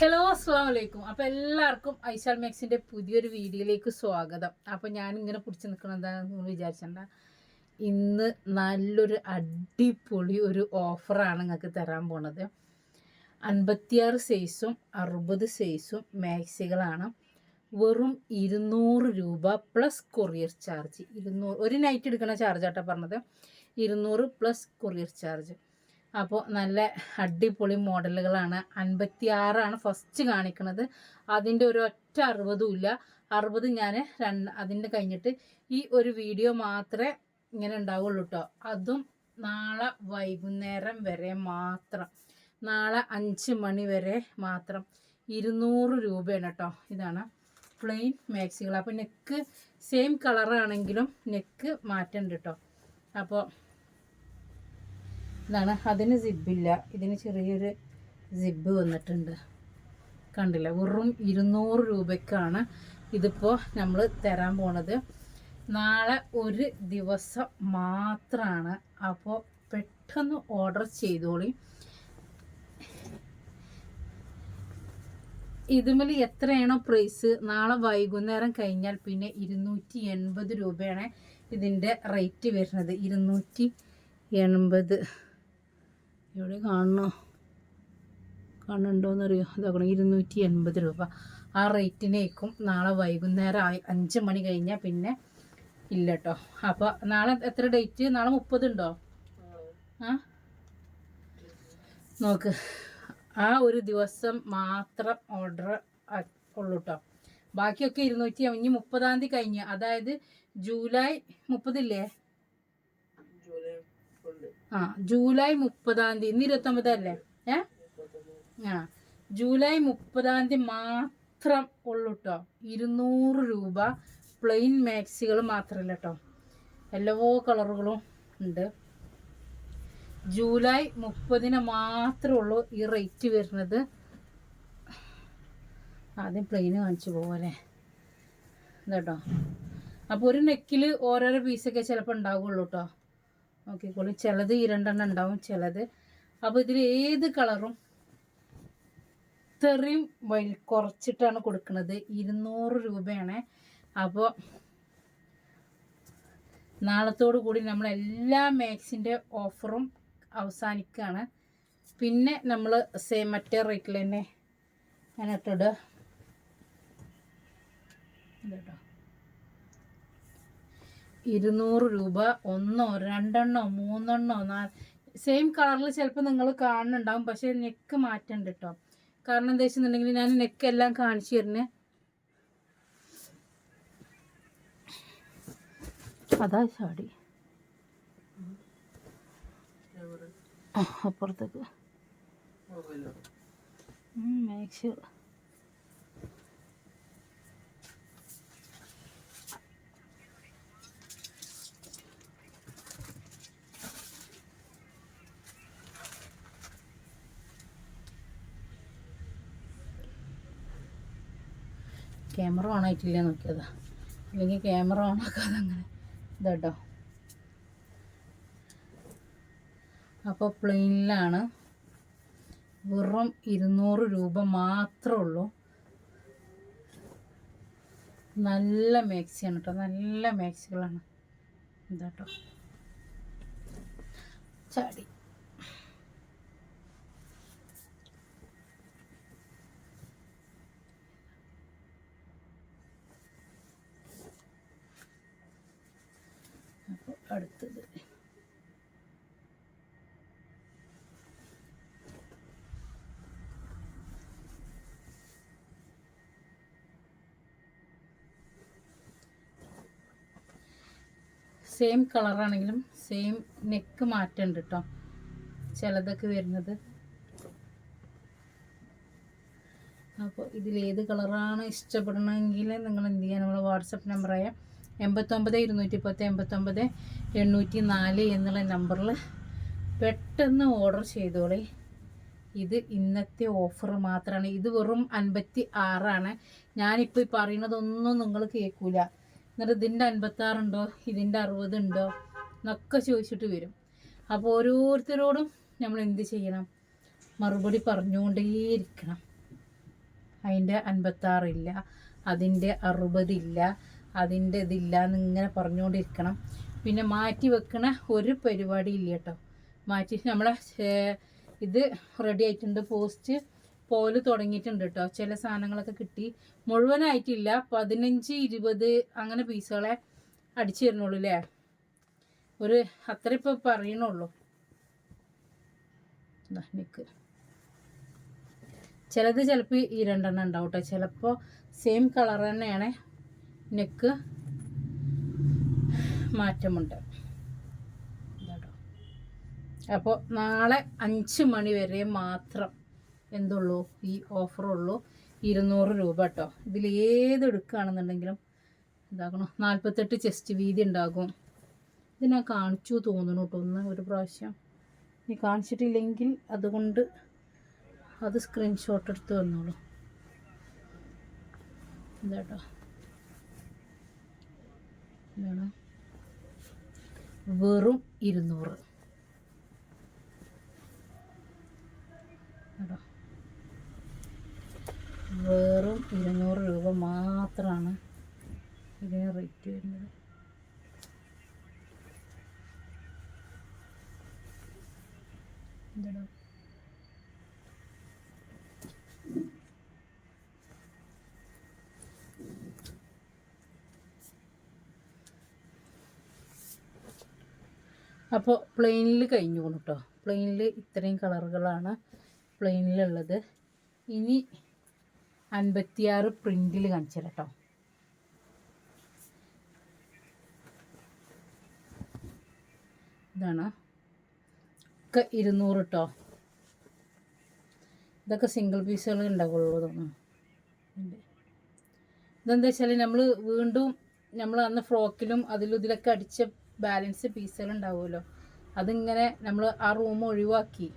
Hello അസ്സാം വലൈക്കും അപ്പോൾ എല്ലാവർക്കും ഐശാൽ മാക്സിന്റെ പുതിയൊരു വീഡിയോയിലേക്ക് സ്വാഗതം. അപ്പോൾ ഞാനിങ്ങനെ പിടിച്ച് നിൽക്കണം എന്താണെന്ന് നിങ്ങൾ വിചാരിച്ചണ്ട. ഇന്ന് നല്ലൊരു അടിപൊളി ഒരു ഓഫറാണ് നിങ്ങൾക്ക് തരാൻ പോണത്. അൻപത്തിയാറ് സൈസും അറുപത് സൈസും മാക്സികളാണ്. വെറും ഇരുന്നൂറ് രൂപ പ്ലസ് കൊറിയർ ചാർജ് ഇരുന്നൂറ് ഒരു നൈറ്റ് എടുക്കുന്ന ചാർജ് ആട്ടോ പറഞ്ഞത്. ഇരുന്നൂറ് പ്ലസ് കൊറിയർ ചാർജ് അപ്പോൾ നല്ല അടിപൊളി മോഡലുകളാണ്. അൻപത്തി ആറാണ് ഫസ്റ്റ് കാണിക്കുന്നത് അതിന്റെ ഒരു ഒറ്റ അറുപതും ഇല്ല. അറുപത് ഞാൻ രണ്ട് അതിന്റെ കഴിഞ്ഞിട്ട് ഈ ഒരു വീഡിയോ മാത്രമേ ഇങ്ങനെ ഉണ്ടാവുള്ളൂ കേട്ടോ അതും നാളെ വൈകുന്നേരം വരെ മാത്രം. നാളെ അഞ്ച് മണി വരെ മാത്രം. ഇരുന്നൂറ് രൂപയാണ് കേട്ടോ ഇതാണ് പ്ലെയിൻ മാക്സികൾ അപ്പോൾ നെക്ക് സെയിം കളറാണെങ്കിലും നെക്ക് മാറ്റമുണ്ട് കേട്ടോ അപ്പോൾ ഇതാണ്. അതിന് സിബില്ല ഇതിന് ചെറിയൊരു സിബ് വന്നിട്ടുണ്ട്. കണ്ടില്ല? വെറും ഇരുന്നൂറ് രൂപയ്ക്കാണ് ഇതിപ്പോൾ നമ്മൾ തരാൻ പോണത്. നാളെ ഒരു ദിവസം മാത്രമാണ് അപ്പോൾ പെട്ടെന്ന് ഓർഡർ ചെയ്തോളി. ഇതുമേൽ എത്രയാണോ പ്രൈസ് നാളെ വൈകുന്നേരം കഴിഞ്ഞാൽ പിന്നെ ഇരുന്നൂറ്റി എൺപത് രൂപയാണ് ഇതിന്റെ റേറ്റ് വരുന്നത്. ഇരുന്നൂറ്റി എൺപത് എവിടെ കാണണോ? കാണുന്നുണ്ടോയെന്നറിയോ ഇതാക്കണം ഇരുന്നൂറ്റി എൺപത് രൂപ. ആ റേറ്റിനേക്കും നാളെ വൈകുന്നേരം അഞ്ച് മണി കഴിഞ്ഞാൽ പിന്നെ ഇല്ല കേട്ടോ അപ്പോൾ നാളെ എത്ര ഡേറ്റ്? നാളെ മുപ്പതുണ്ടോ ആ? നോക്ക്. ആ ഒരു ദിവസം മാത്രം ഓർഡർ ഉള്ളൂ കേട്ടോ ബാക്കിയൊക്കെ ഇരുന്നൂറ്റി അഞ്ഞ് മുപ്പതാം തീയതി കഴിഞ്ഞ്. അതായത് ജൂലൈ മുപ്പതില്ലേ? ആ ജൂലൈ മുപ്പതാം തീയതി ഇന്ന് ഇരുപത്തൊമ്പതല്ലേ? ഏ? ആ ജൂലൈ മുപ്പതാം തീയതി മാത്രം ഉള്ളു കേട്ടോ ഇരുന്നൂറ് രൂപ പ്ലെയിൻ മാക്സികൾ മാത്രമല്ല കേട്ടോ എല്ലാ കളറുകളും ഉണ്ട്. ജൂലൈ മുപ്പതിന് മാത്രമേ ഉള്ളൂ ഈ റേറ്റ് വരുന്നത്. ആദ്യം പ്ലെയിന് കാണിച്ചു പോവല്ലേ ഇതാട്ടോ അപ്പോൾ ഒരു നെക്കിൽ ഓരോരോ പീസൊക്കെ ചിലപ്പോൾ ഉണ്ടാവുള്ളൂ കേട്ടോ നോക്കിക്കോളൂ ചിലത് ഈ രണ്ടെണ്ണം ഉണ്ടാവും ചിലത്. അപ്പോൾ ഇതിൽ ഏത് കളറും ഇത്രയും വലി കുറച്ചിട്ടാണ് കൊടുക്കുന്നത്. ഇരുന്നൂറ് രൂപയാണ്. അപ്പോൾ നാളത്തോടു കൂടി നമ്മൾ എല്ലാ മാക്സിന്റെ ഓഫറും അവസാനിക്കുകയാണ് പിന്നെ നമ്മൾ സെയിം മറ്റേ റേറ്റിൽ തന്നെ ഇട്ടിടുക. ഇതട്ടോ. ഇരുന്നൂറ് രൂപ. ഒന്നോ രണ്ടെണ്ണോ മൂന്നെണ്ണോ നാല് സെയിം കളറിൽ ചിലപ്പോൾ നിങ്ങൾ കാണുന്നുണ്ടാവും. പക്ഷേ നെക്ക് മാറ്റണ്ട് കേട്ടോ കാരണം എന്താ വെച്ചിട്ടുണ്ടെങ്കിൽ ഞാൻ നെക്ക് എല്ലാം കാണിച്ചു തരുന്നേ അതാ ചാടി. അപ്പുറത്തേക്ക്. അപ്പുറത്തേക്ക് മാക്സ് ക്യാമറ ഓൺ ആയിട്ടില്ല നോക്കിയതാ. അല്ലെങ്കിൽ ക്യാമറ ഓൺ ആക്കാതെ അങ്ങനെ ഇതാട്ടോ. അപ്പോൾ പ്ലെയിനിലാണ് വെറും ഇരുന്നൂറ് രൂപ മാത്രമേ ഉള്ളൂ. നല്ല മാക്സിയാണ് കേട്ടോ നല്ല മാക്സികളാണ്. ഇതാട്ടോ. ചാടി അപ്പോൾ അടുത്തത്. സെയിം കളറാണെങ്കിലും സെയിം നെക്ക് മാറ്റമുണ്ട് കേട്ടോ ചിലതൊക്കെ വരുന്നത്. അപ്പോൾ ഇതിലേത് കളറാണ് ഇഷ്ടപ്പെടണമെങ്കിൽ നിങ്ങൾ എന്ത് ചെയ്യുക നമ്മൾ വാട്സപ്പ് നമ്പറായ എൺപത്തൊമ്പത് ഇരുന്നൂറ്റി പത്ത് എൺപത്തൊമ്പത് എണ്ണൂറ്റി നാല് എന്നുള്ള നമ്പറിൽ പെട്ടെന്ന് ഓർഡർ ചെയ്തോളേ. ഇത് ഇന്നത്തെ ഓഫർ മാത്രമാണ് ഇത് വെറും അൻപത്തി ആറാണ് ഞാനിപ്പോൾ ഈ പറയുന്നതൊന്നും നിങ്ങൾ കേൾക്കൂല എന്നിട്ട് ഇതിന്റെ അൻപത്താറുണ്ടോ? ഇതിന്റെ അറുപതുണ്ടോ? എന്നൊക്കെ ചോദിച്ചിട്ട് വരും. അപ്പോൾ ഓരോരുത്തരോടും നമ്മൾ എന്ത് ചെയ്യണം? മറുപടി പറഞ്ഞുകൊണ്ടേയിരിക്കണം. അതിന്റെ അൻപത്താറില്ല. അതിന്റെ അറുപതില്ല. അതിന്റെ ഇതില്ല എന്നിങ്ങനെ പറഞ്ഞുകൊണ്ടിരിക്കണം. പിന്നെ മാറ്റി വെക്കണ ഒരു പരിപാടി ഇല്ല കേട്ടോ. മാറ്റി നമ്മളെ ഇത് റെഡി ആയിട്ടുണ്ട്. പോസ്റ്റ് പോൽ തുടങ്ങിയിട്ടുണ്ട് കേട്ടോ. ചില സാധനങ്ങളൊക്കെ കിട്ടി. മുഴുവനായിട്ടില്ല. പതിനഞ്ച് ഇരുപത് അങ്ങനെ പീസുകളെ അടിച്ചു തരുന്നുള്ളൂ അല്ലേ ഒരു അത്ര ഇപ്പോൾ പറയണുള്ളൂ. നിൽക്ക് ചിലത് ചിലപ്പോൾ ഈ രണ്ടെണ്ണം ഉണ്ടാവും കേട്ടോ. ചിലപ്പോൾ സെയിം കളർ തന്നെയാണ്. നെക്ക് മാറ്റമുണ്ട്. അപ്പോൾ നാളെ അഞ്ച് മണി വരെ മാത്രം എന്തുള്ളൂ? ഈ ഓഫറുള്ളൂ ഇരുന്നൂറ് രൂപ കേട്ടോ. ഇതിൽ ഏത് എടുക്കുകയാണെന്നുണ്ടെങ്കിലും ഇതാക്കണം. നാൽപ്പത്തെട്ട് ചെസ്റ്റ് വീതി ഉണ്ടാകും. ഇത് ഞാൻ കാണിച്ചു തോന്നുന്നു കേട്ടോ ഒന്ന് ഒരു പ്രാവശ്യം. നീ കാണിച്ചിട്ടില്ലെങ്കിൽ അതുകൊണ്ട് അത് സ്ക്രീൻഷോട്ട് എടുത്ത് വന്നോളൂ ഇതാട്ടോ. എന്താണ് വെറും ഇരുന്നൂറ്. വെറും ഇരുന്നൂറ് രൂപ മാത്രമാണ് ഇതിന് റേറ്റ് വരുന്നത്. എന്താടാ? അപ്പോൾ പ്ലെയിനിൽ കഴിഞ്ഞു കേട്ടോ പ്ലെയിനിൽ ഇത്രയും കളറുകളാണ് പ്ലെയിനിലുള്ളത് ഇനി അൻപത്തിയാറ് പ്രിന്റിൽ കാണിച്ചു കേട്ടോ ഇതാണ്. ഒക്കെ ഇരുന്നൂറ് കേട്ടോ ഇതൊക്കെ സിംഗിൾ പീസുകൾ ഉണ്ടാവുള്ളൂ തോന്നുന്നു. ഇതെന്താ വെച്ചാൽ നമ്മൾ വീണ്ടും നമ്മൾ അന്ന് ഫ്രോക്കിലും അതിലും ഇതിലൊക്കെ അടിച്ച ബാലൻസ് പീസുകൾ ഉണ്ടാവുമല്ലോ അതിങ്ങനെ നമ്മൾ ആ റൂം ഒഴിവാക്കി.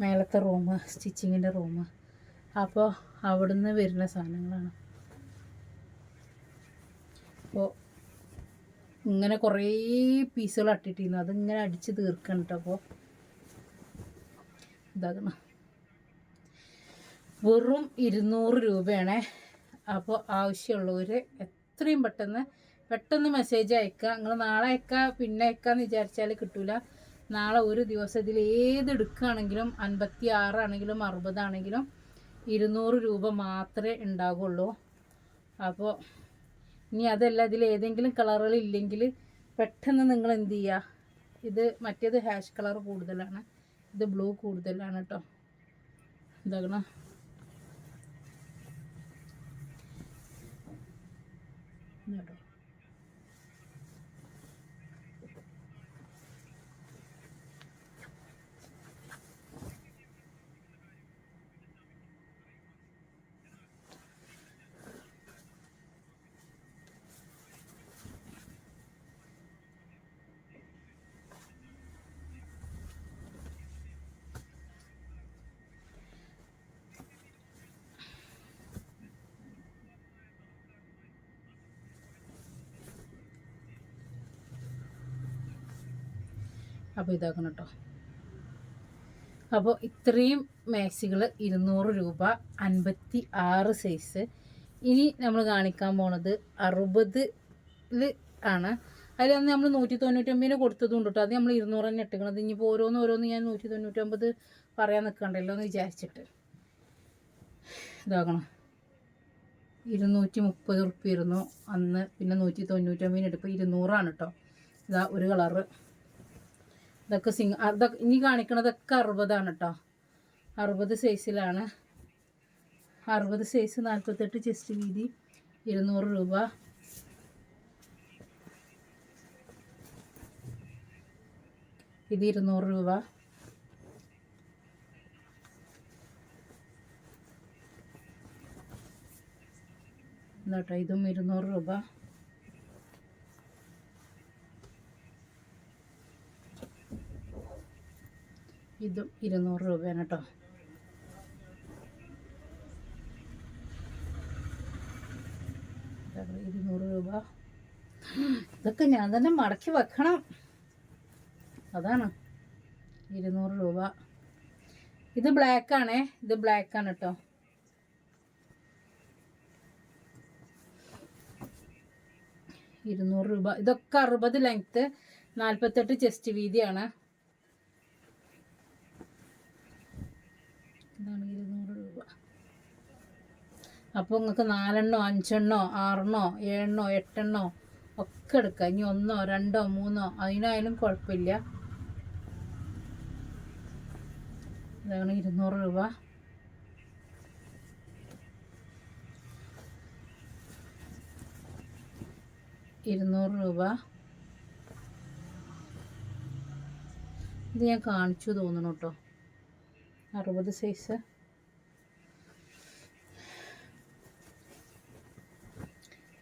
മേലത്തെ റൂം സ്റ്റിച്ചിങ്ങിന്റെ റൂം. അപ്പോൾ അവിടുന്ന് വരുന്ന സാധനങ്ങളാണ്. അപ്പോൾ ഇങ്ങനെ കുറേ പീസുകൾ അട്ടിട്ടിരുന്നു. അതിങ്ങനെ അടിച്ച് തീർക്കണം കേട്ടോ അപ്പോൾ ഇതാകണം വെറും ഇരുന്നൂറ് രൂപയാണേ. അപ്പോൾ ആവശ്യമുള്ളവർ എത്രയും പെട്ടെന്ന് പെട്ടെന്ന് മെസ്സേജ് അയക്കുക നിങ്ങൾ നാളെ അയക്കുക പിന്നെ അയക്കാന്ന് വിചാരിച്ചാൽ കിട്ടൂല. നാളെ ഒരു ദിവസം ഇതിൽ ഏത് എടുക്കുകയാണെങ്കിലും അൻപത്തി ആറാണെങ്കിലും അറുപതാണെങ്കിലും ഇരുന്നൂറ് രൂപ മാത്രമേ ഉണ്ടാകുള്ളൂ അപ്പോൾ ഇനി അതല്ല ഇതിൽ ഏതെങ്കിലും കളറുകൾ ഇല്ലെങ്കിൽ പെട്ടെന്ന് നിങ്ങൾ എന്ത് ചെയ്യുക ഇത് മറ്റേത് ഹാഷ് കളർ കൂടുതലാണ്. ഇത് ബ്ലൂ കൂടുതലാണ് കേട്ടോ എന്താകണം ഇതാട്ടോ. അപ്പോൾ ഇതാക്കണം കേട്ടോ അപ്പോൾ ഇത്രയും മാക്സികൾ ഇരുന്നൂറ് രൂപ അൻപത്തി ആറ് സൈസ് ഇനി നമ്മൾ കാണിക്കാൻ പോണത് അറുപതിൽ ആണ്. അതിൽ അന്ന് നമ്മൾ നൂറ്റി തൊണ്ണൂറ്റൊമ്പതിന് കൊടുത്തതും കേട്ടോ അത് നമ്മൾ ഇരുന്നൂറ് തന്നെ ഇട്ടിക്കണത്. ഇനിയിപ്പോൾ ഓരോന്ന് ഓരോന്ന് ഞാൻ നൂറ്റി തൊണ്ണൂറ്റൊമ്പത് പറയാൻ നിൽക്കണ്ടല്ലോ എന്ന് വിചാരിച്ചിട്ട്. ഇതാക്കണം. ഇരുന്നൂറ്റി മുപ്പത് ഉറുപ്പിയിരുന്നു അന്ന് പിന്നെ നൂറ്റി തൊണ്ണൂറ്റൊമ്പതിന് എടുപ്പ് ഇരുന്നൂറാണ് കേട്ടോ ഇതാ ഒരു കളറ്. ഇതൊക്കെ സിംഗ് അതൊക്കെ ഇനി കാണിക്കണതൊക്കെ അറുപതാണ് കേട്ടോ അറുപത് സൈസിലാണ്. അറുപത് സൈസ് നാൽപ്പത്തെട്ട് ചെസ്റ്റ് വീതി ഇരുന്നൂറ് രൂപ. ഇത് ഇരുന്നൂറ് രൂപ. ട്ടോ ഇതും ഇരുന്നൂറ് രൂപ. ഇതും ഇരുന്നൂറ് രൂപയാണ് കേട്ടോ. ഇരുന്നൂറ് രൂപ. ഇതൊക്കെ ഞാൻ തന്നെ മടക്കി വെക്കണം. അതാണ് ഇരുന്നൂറ് രൂപ. ഇത് ബ്ലാക്ക് ആണേ. ഇത് ബ്ലാക്ക് ആണ് കേട്ടോ. ഇരുന്നൂറ് രൂപ. ഇതൊക്കെ അറുപത് ലെങ്ത്ത് നാൽപ്പത്തെട്ട് ചെസ്റ്റ് വീതിയാണ്. അപ്പോൾ നിങ്ങൾക്ക് നാലെണ്ണോ അഞ്ചെണ്ണോ ആറെണ്ണോ ഏഴെണ്ണോ എട്ടെണ്ണോ ഒക്കെ എടുക്കാം. ഇനി ഒന്നോ രണ്ടോ മൂന്നോ അതിനായാലും കുഴപ്പമില്ല ഇതാണ് ഇരുന്നൂറ് രൂപ. ഇരുന്നൂറ് രൂപ. ഇത് ഞാൻ കാണിച്ചു തോന്നുന്നു കേട്ടോ അറുപത് സൈസ്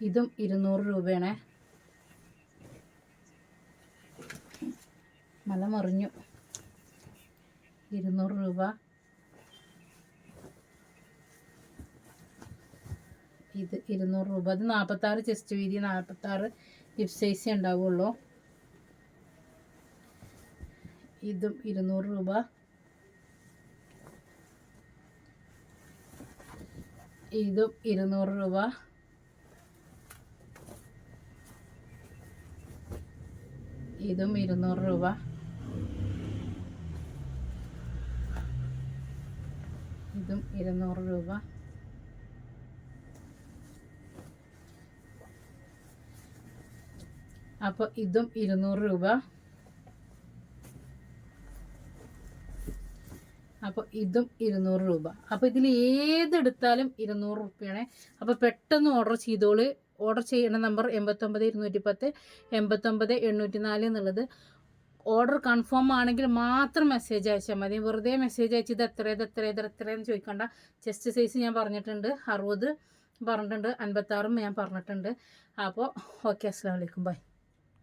ഇതും ഇരുന്നൂറ് രൂപയാണ്. മല മറിഞ്ഞു. ഇരുന്നൂറ് രൂപ. ഇത് ഇരുന്നൂറ് രൂപ. അത് നാൽപ്പത്താറ് ചെസ്റ്റ് വീതി നാൽപ്പത്താറ് ഹിപ് സൈസേ ഉണ്ടാവുള്ളൂ. ഇതും ഇരുന്നൂറ് രൂപ. ഇതും ഇരുന്നൂറ് രൂപ. ഇതും ഇരുന്നൂറ് രൂപ. ഇതും ഇരുന്നൂറ് രൂപ. അപ്പോൾ ഇതും ഇരുന്നൂറ് രൂപ. അപ്പോൾ ഇതും ഇരുന്നൂറ് രൂപ. അപ്പോൾ ഇതിൽ ഏതെടുത്താലും ഇരുന്നൂറ് രൂപയാണ് അപ്പോൾ പെട്ടെന്ന് ഓർഡർ ചെയ്തോൾ. ഓർഡർ ചെയ്യേണ്ട നമ്പർ എൺപത്തൊമ്പത് ഇരുന്നൂറ്റി പത്ത് എൺപത്തൊമ്പത് എണ്ണൂറ്റി നാല് എന്നുള്ളത്. ഓർഡർ കൺഫേം ആണെങ്കിൽ മാത്രം മെസ്സേജ് അയച്ചാൽ മതി. വെറുതെ മെസ്സേജ് അയച്ച് ഇത് എത്ര ഇത് എത്ര ഇത് എത്രയെന്ന് ചോദിക്കണ്ട. ചെസ്റ്റ് സൈസ് ഞാൻ പറഞ്ഞിട്ടുണ്ട്. അറുപത് പറഞ്ഞിട്ടുണ്ട്. അൻപത്താറും ഞാൻ പറഞ്ഞിട്ടുണ്ട്. അപ്പോൾ ഓക്കെ അസ്സാം വലൈക്കും ബൈ